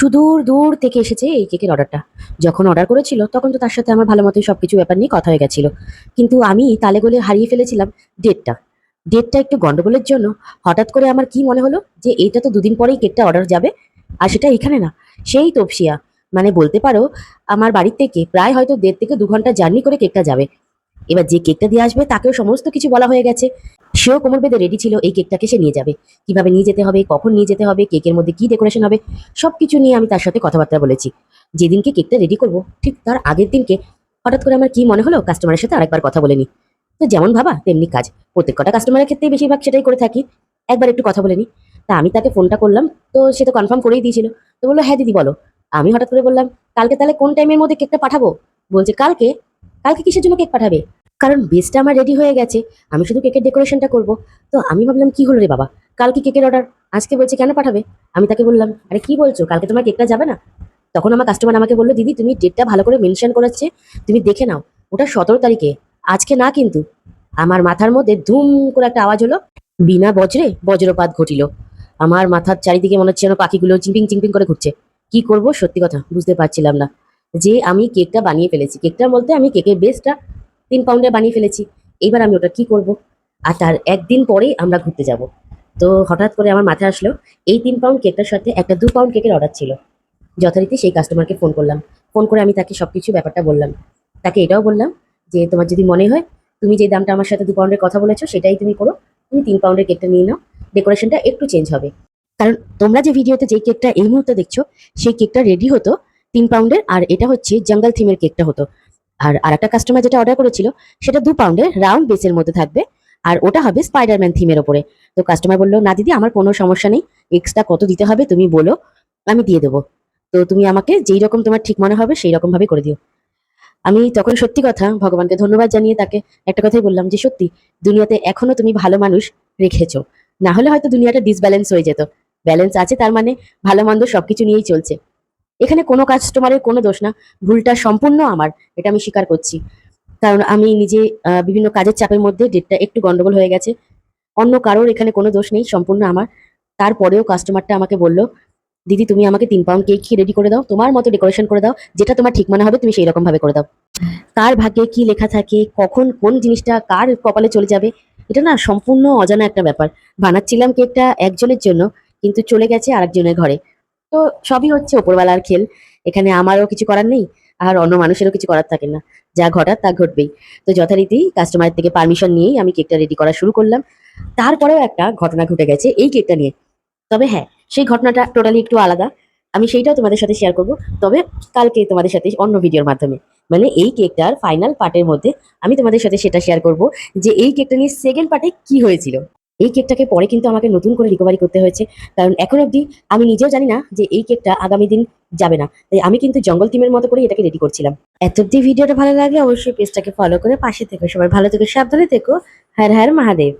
সুদূর, দূর থেকে এসেছে এই কেকের অর্ডারটা যখন অর্ডার করেছিল, তখন তো তার সাথে আমার ভালো মতোই সব কিছু ব্যাপার নিয়ে কথা হয়ে গেছিল। কিন্তু আমি তালে গোলে হারিয়ে ফেলেছিলাম ডেটটা ডেটটা একটু গন্ডগোলের জন্য হঠাৎ করে আমার কি মনে হলো যে এইটা তো দুদিন পরেই কেকটা অর্ডার যাবে? আর সেটা এখানে না, সেই তপসিয়া মানে বলতে পারো, আমার বাড়ির থেকে প্রায় হয়তো দেড় থেকে দু ঘণ্টা জার্নি করে কেকটা যাবে। এবার যে কেকটা দিয়ে আসবে, তাকেও সমস্ত কিছু বলা হয়ে গেছে। সেও কোমর বেঁধে রেডি ছিল, এই কেকটাকে সে নিয়ে যাবে। কীভাবে নিয়ে যেতে হবে, কখন নিয়ে যেতে হবে কেকের মধ্যে কি ডেকোরেশন হবে সব কিছু নিয়ে আমি তার সাথে কথাবার্তা বলেছি। যেদিনকে কেকটা রেডি করব, ঠিক তার আগের দিনকে হঠাৎ করে আমার কি মনে হলো কাস্টমারের সাথে আরেকবার কথা বলে নি। তো যেমন ভাবা, তেমনি কাজ। প্রত্যেক কটা কাস্টমারের ক্ষেত্রেই বেশিরভাগ সেটাই করে থাকি। একবার একটু কথা বলে নি। তা আমি তাকে ফোনটা করলাম, তো সে তো কনফার্ম করেই দিয়েছিল। তো বলল হ্যাঁ দিদি, বলো। আমি হঠাৎ করে বললাম, কালকে তাহলে কোন টাইমের মধ্যে কেকটা পাঠাবো? বলছে, কালকে? কালকে কিসের জন্য কেক পাঠাবে? কারণ বেসটা আমার রেডি হয়ে গেছে, আমি শুধু কেকের ডেকোরেশনটা করব। তো আমি ভাবলাম, কি হলো রে বাবা? কালকে কেকের অর্ডার আজকে বলছে কেন পাঠাবে? আমি তাকে বললাম, আরে কি বলছো? কালকে তোমার কেকটা যাবে না? তখন আমার কাস্টমার আমাকে বলল, দিদি, তুমি ডেটটা ভালো করে মেনশন করাচ্ছে, তুমি দেখে নাও, ওটা সতেরো তারিখে, আজকে না কিন্তু। আমার মাথার মধ্যে ধুম করে একটা আওয়াজ হলো, বিনা বজ্রে বজ্রপাত ঘটিল। আমার মাথার চারিদিকে মনে হচ্ছে যেন পাখিগুলো চিম্পিং চিম্পিং করে ঘুরছে। কি করব? সত্যি কথা, বুঝতে পারছিলাম না। যে আমি কেকটা বানিয়ে ফেলেছি কেকটা বলতে আমি কেকের বেসটা তিন পাউন্ডে বানিয়ে ফেলেছি। এইবার আমি ওটা কি করব? আর তার একদিন পরেই আমরা ঘুরতে যাব। তো হঠাৎ করে আমার মাথায় আসলো, এই তিন পাউন্ড কেকটার সাথে একটা দু পাউন্ড কেকের অর্ডার ছিল। যথারীতি সেই কাস্টমারকে ফোন করলাম। ফোন করে আমি তাকে সব কিছু ব্যাপারটা বললাম। তাকে এটাও বললাম যে, তোমার যদি মনে হয় তুমি যে দামটা আমার সাথে দু পাউন্ডের কথা বলেছ, সেটাই তুমি করো। তুমি তিন পাউন্ডের কেকটা নিয়ে নাও। ডেকোরেশনটা একটু চেঞ্জ হবে। কারণ তোমরা যে ভিডিওতে যে কেকটা এই মুহূর্তে দেখছ, সেই কেকটা রেডি হতো তিন পাউন্ডের আর এটা হচ্ছে জঙ্গল থিমের কেকটা হতো। আর আরেকটা কাস্টমার যেটা অর্ডার করেছিল, সেটা দু পাউন্ডের রাউন্ড বেসের মধ্যে থাকবে, আর ওটা হবে স্পাইডারম্যান থিমের ওপরে। তো কাস্টমার বলল, না দিদি, আমার কোনো সমস্যা নেই এক্সট্রা কত দিতে হবে তুমি বলো, আমি দিয়ে দেবো। তো তুমি আমাকে যেই রকম তোমার ঠিক মনে হবে সেই রকম ভাবে করে দিও। আমি তখন সত্যি কথা ভগবানকে ধন্যবাদ জানিয়ে তাকে একটা কথাই বললাম যে, সত্যি, দুনিয়াতে এখনও তুমি ভালো মানুষ রেখেছ। না হলে হয়তো দুনিয়াটা ডিসব্যালেন্স হয়ে যেত। ব্যালেন্স আছে তার মানে ভালো মন্দ সবকিছু নিয়েই চলছে। এখানে কোনো কাস্টমারের কোনো দোষ না। ভুলটা সম্পূর্ণ আমার, এটা আমি স্বীকার করছি। কারণ আমি নিজে বিভিন্ন কাজের চাপের মধ্যে ডেটটা একটু গন্ডগোল হয়ে গেছে। অন্য কারোর এখানে কোনো দোষ নেই, সম্পূর্ণ আমার। তারপরেও কাস্টমারটা আমাকে বলল, দিদি, তুমি আমাকে তিন পাউন্ড কেক কি রেডি করে দাও? তোমার মতো ডেকোরেশন করে দাও, যেটা তোমার ঠিক মনে হবে, তুমি সেই রকম ভাবে করে দাও। কার ভাগ্যে কি লেখা থাকে, কখন কোন জিনিসটা কার কপালে চলে যাবে, এটা না সম্পূর্ণ অজানা একটা ব্যাপার। বানাচ্ছিলাম কেকটা একজনের জন্য, কিন্তু চলে গেছে আরেকজনের ঘরে। তো সবই হচ্ছে ওপরওয়ালার খেল। এখানে আমারও কিছু করার নেই, আর অন্য মানুষেরও কিছু করার থাকে না। যা ঘটার তা ঘটবেই। তো যথারীতি কাস্টমারের থেকে পারমিশন নিয়েই আমি কেকটা রেডি করা শুরু করলাম। তারপরেও একটা ঘটনা ঘটে গেছে এই কেকটা নিয়ে। তবে হ্যাঁ সেই ঘটনাটা টোটালি একটু আলাদা। আমি সেইটাও তোমাদের সাথে শেয়ার করব। তবে কালকে তোমাদের সাথে অন্য ভিডিওর মাধ্যমে। মানে এই কেকটার ফাইনাল পার্টের মধ্যে আমি তোমাদের সাথে সেটা শেয়ার করব যে এই কেকটা নিয়ে সেকেন্ড পার্টে কি হয়েছিল। এই কেকটাকে পরে কিন্তু আমাকে নতুন করে রিকভারি করতে হয়েছে। কারণ এখন অবধি আমি নিজেও জানি না যে এই কেকটা আগামী দিন যাবে না। তাই আমি কিন্তু জঙ্গল টিমের মতো করে এটাকে রেডি করছিলাম। এত অব্দি ভিডিওটা ভালো লাগলে অবশ্যই পেজটাকে ফলো করে পাশে থেকো। সবাই ভালো থেকো, সাবধানে থেকো। হ্যার হ্যার মহাদেব।